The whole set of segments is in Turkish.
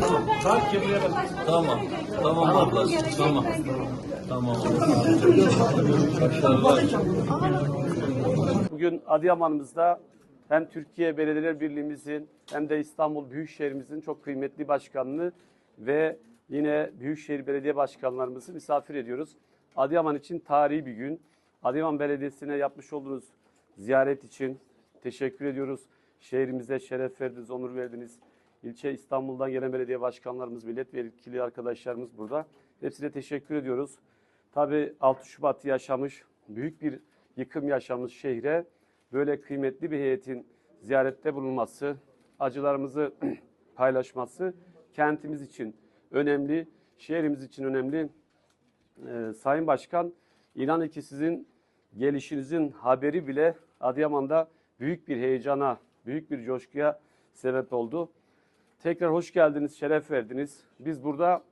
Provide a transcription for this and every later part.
Tamam. Tamam. Tamam. Tamam. Başarılar. Bugün Adıyaman'ımızda hem Türkiye Belediyeler Birliği'mizin hem de İstanbul Büyükşehir'imizin çok kıymetli başkanını ve yine Büyükşehir Belediye Başkanlarımızı misafir ediyoruz. Adıyaman için tarihi bir gün. Adıyaman Belediyesi'ne yapmış olduğunuz ziyaret için teşekkür ediyoruz. Şehrimize şeref verdiniz, onur verdiniz. İlçe İstanbul'dan gelen belediye başkanlarımız, milletvekili arkadaşlarımız burada. Hepsine teşekkür ediyoruz. Tabii 6 Şubat'ı yaşamış, büyük bir yıkım yaşamış şehre böyle kıymetli bir heyetin ziyarette bulunması, acılarımızı paylaşması kentimiz için önemli, şehrimiz için önemli. Ee, Sayın Başkan, inanın ki sizin gelişinizin haberi bile Adıyaman'da büyük bir heyecana, büyük bir coşkuya sebep oldu. Tekrar hoş geldiniz, şeref verdiniz. Biz burada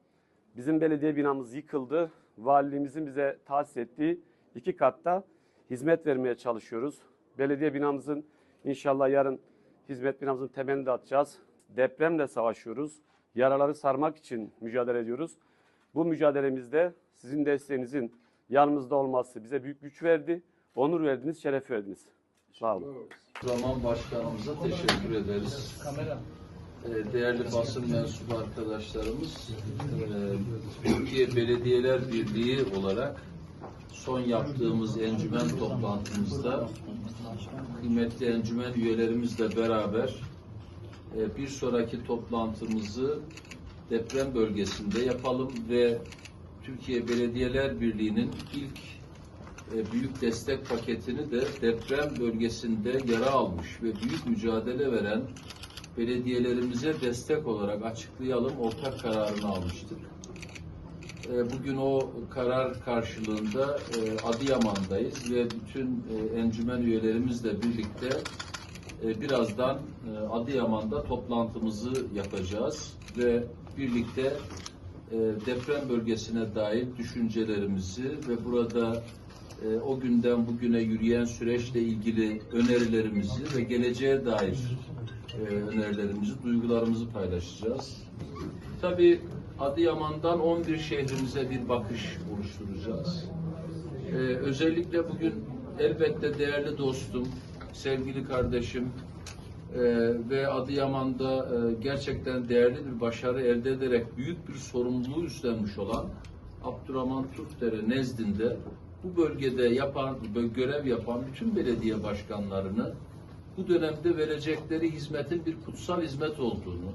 bizim belediye binamız yıkıldı. Valiliğimizin bize tahsis ettiği iki katta hizmet vermeye çalışıyoruz. Belediye binamızın inşallah yarın hizmet binamızın temelini de atacağız. Depremle savaşıyoruz. Yaraları sarmak için mücadele ediyoruz. Bu mücadelemizde sizin desteğinizin yanımızda olması bize büyük güç verdi. Onur verdiniz, şeref verdiniz. Sağ olun. Zaman başkanımıza teşekkür ederiz. Ee, Değerli basın mensubu arkadaşlarımız, e, Türkiye Belediyeler Birliği olarak son yaptığımız encümen toplantımızda kıymetli encümen üyelerimizle beraber e, bir sonraki toplantımızı deprem bölgesinde yapalım ve Türkiye Belediyeler Birliği'nin ilk e, büyük destek paketini de deprem bölgesinde yara almış ve büyük mücadele veren belediyelerimize destek olarak açıklayalım ortak kararını almıştık. E, Bugün o karar karşılığında e, Adıyaman'dayız ve bütün e, encümen üyelerimizle birlikte birazdan Adıyaman'da toplantımızı yapacağız ve birlikte deprem bölgesine dair düşüncelerimizi ve burada o günden bugüne yürüyen süreçle ilgili önerilerimizi ve geleceğe dair e, önerilerimizi, duygularımızı paylaşacağız. Tabii Adıyaman'dan 11 şehrimize bir bakış oluşturacağız. Ee, özellikle bugün elbette değerli dostum, sevgili kardeşim e, ve Adıyaman'da e, gerçekten değerli bir başarı elde ederek büyük bir sorumluluğu üstlenmiş olan Abdurrahman Türkdere nezdinde bu bölgede yapan, görev yapan bütün belediye başkanlarını bu dönemde verecekleri hizmetin bir kutsal hizmet olduğunu,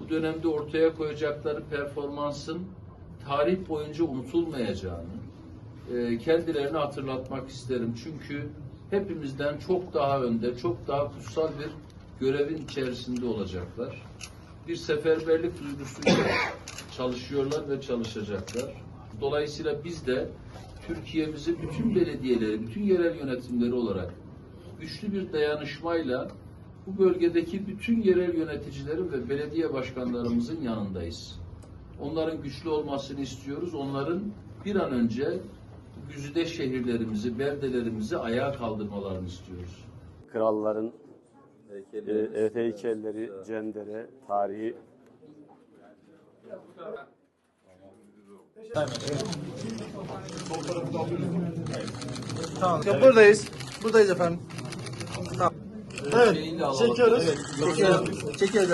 bu dönemde ortaya koyacakları performansın tarih boyunca unutulmayacağını e, kendilerine hatırlatmak isterim. Çünkü hepimizden çok daha önde, çok daha kutsal bir görevin içerisinde olacaklar. Bir seferberlik duygusuyla çalışıyorlar ve çalışacaklar. Dolayısıyla biz de Türkiye'mizi bütün belediyeleri, bütün yerel yönetimleri olarak güçlü bir dayanışmayla bu bölgedeki bütün yerel yöneticilerin ve belediye başkanlarımızın yanındayız. Onların güçlü olmasını istiyoruz. Onların bir an önce güzide şehirlerimizi, beldelerimizi ayağa kaldırmalarını istiyoruz. Kralların e, evet, heykelleri, cendere, tarihi Tamam. Buradayız. Buradayız efendim. Evet. Çekiyoruz. Çekiyoruz. Çekiyoruz.